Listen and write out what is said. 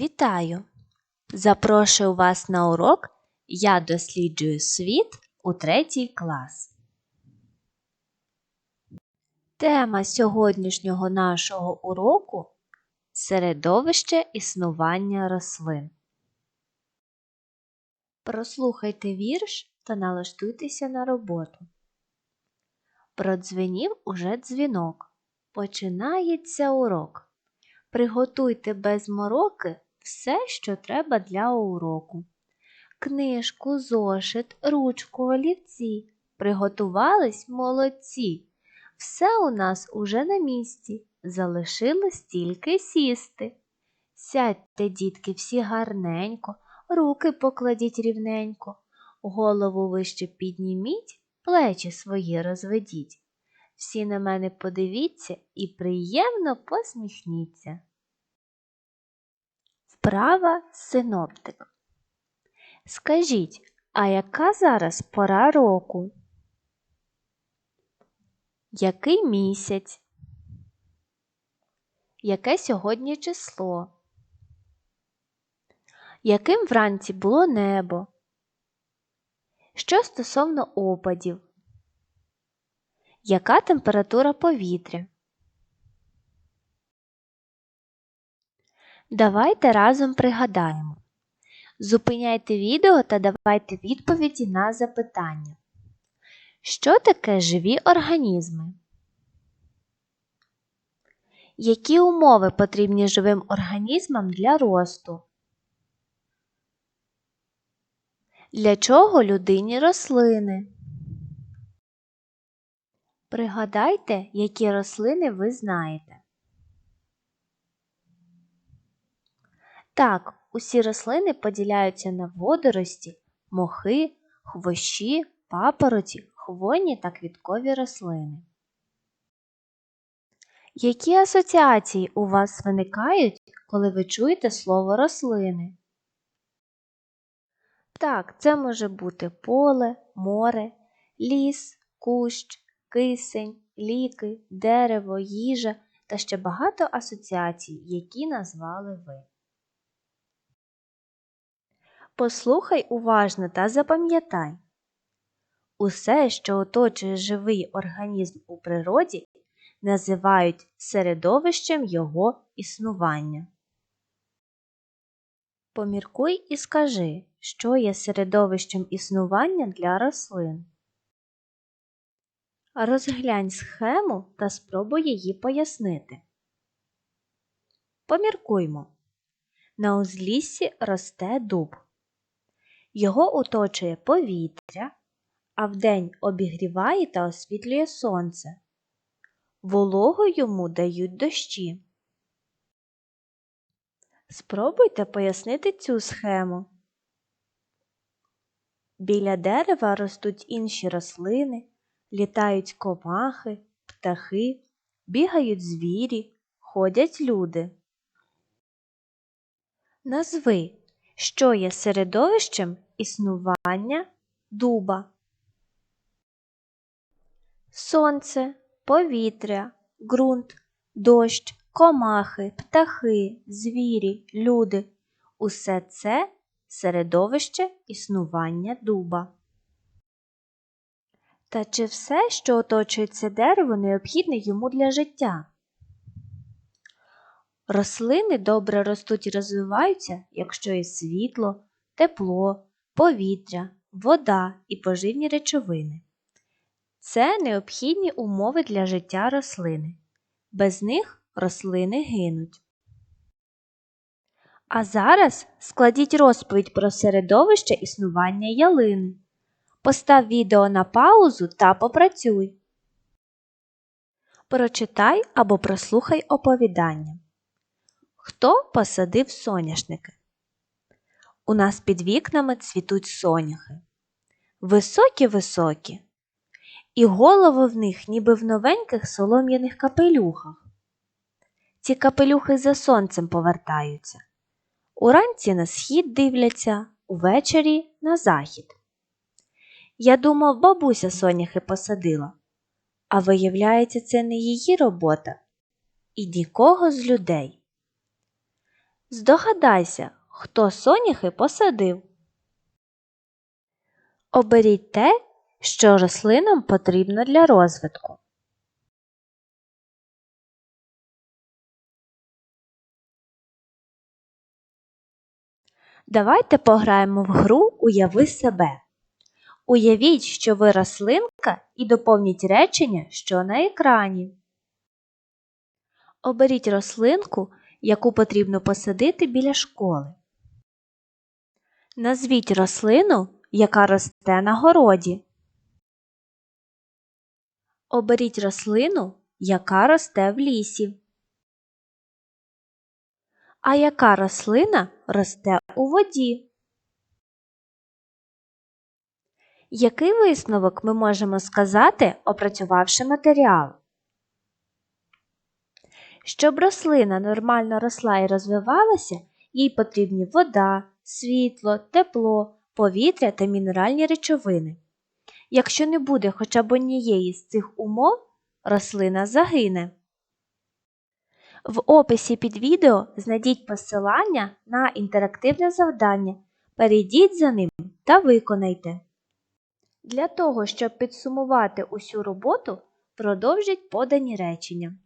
Вітаю! Запрошую вас на урок Я досліджую світ у третій клас. Тема сьогоднішнього нашого уроку середовище існування рослин. Прослухайте вірш та налаштуйтеся на роботу. Продзвенів уже дзвінок. Починається урок. Приготуйте без мороки все, що треба для уроку. Книжку, зошит, ручку, олівці. Приготувались молодці. Все у нас уже на місці. Залишилось тільки сісти. Сядьте, дітки, всі гарненько, руки покладіть рівненько, голову вище підніміть, плечі свої розведіть. Всі на мене подивіться і приємно посміхніться. Вправа синоптик. Скажіть, а яка зараз пора року? Який місяць? Яке сьогодні число? Яким вранці було небо? Що стосовно опадів? Яка температура повітря? Давайте разом пригадаємо. Зупиняйте відео та давайте відповіді на запитання. Що таке живі організми? Які умови потрібні живим організмам для росту? Для чого людині рослини? Пригадайте, які рослини ви знаєте. Так, усі рослини поділяються на водорості, мохи, хвощі, папороті, хвойні та квіткові рослини. Які асоціації у вас виникають, коли ви чуєте слово рослини? Так, це може бути поле, море, ліс, кущ, кисень, ліки, дерево, їжа та ще багато асоціацій, які назвали ви. Послухай уважно та запам'ятай. Усе, що оточує живий організм у природі, називають середовищем його існування. Поміркуй і скажи, що є середовищем існування для рослин. Розглянь схему та спробуй її пояснити. Поміркуймо. На узліссі росте дуб. Його оточує повітря, а вдень обігріває та освітлює сонце. Вологу йому дають дощі. Спробуйте пояснити цю схему. Біля дерева ростуть інші рослини, літають комахи, птахи, бігають звірі, ходять люди. Назви, що є середовищем існування дуба. Сонце, повітря, ґрунт, дощ, комахи, птахи, звірі, люди усе це середовище існування дуба. Та чи все, що оточує це дерево, необхідне йому для життя? Рослини добре ростуть і розвиваються, якщо є світло, тепло, повітря, вода і поживні речовини. Це необхідні умови для життя рослини. Без них рослини гинуть. А зараз складіть розповідь про середовище існування ялини. Постав відео на паузу та попрацюй. Прочитай або прослухай оповідання. Хто посадив соняшники? У нас під вікнами цвітуть соняхи. Високі високі, і голови в них ніби в новеньких солом'яних капелюхах. Ці капелюхи за сонцем повертаються. Уранці на схід дивляться, увечері на захід. Я думав, бабуся соняхи посадила, а виявляється, це не її робота і нікого з людей. Здогадайся, хто соняхи посадив. Оберіть те, що рослинам потрібно для розвитку. Давайте пограємо в гру Уяви себе. Уявіть, що ви рослинка і доповніть речення, що на екрані. Оберіть рослинку, яку потрібно посадити біля школи. Назвіть рослину, яка росте на городі. Оберіть рослину, яка росте в лісі. А яка рослина росте у воді? Який висновок ми можемо сказати, опрацювавши матеріал? Щоб рослина нормально росла і розвивалася, їй потрібні вода, світло, тепло, повітря та мінеральні речовини. Якщо не буде хоча б однієї з цих умов, рослина загине. В описі під відео знайдіть посилання на інтерактивне завдання. Перейдіть за ним та виконайте. Для того, щоб підсумувати усю роботу, продовжіть подані речення.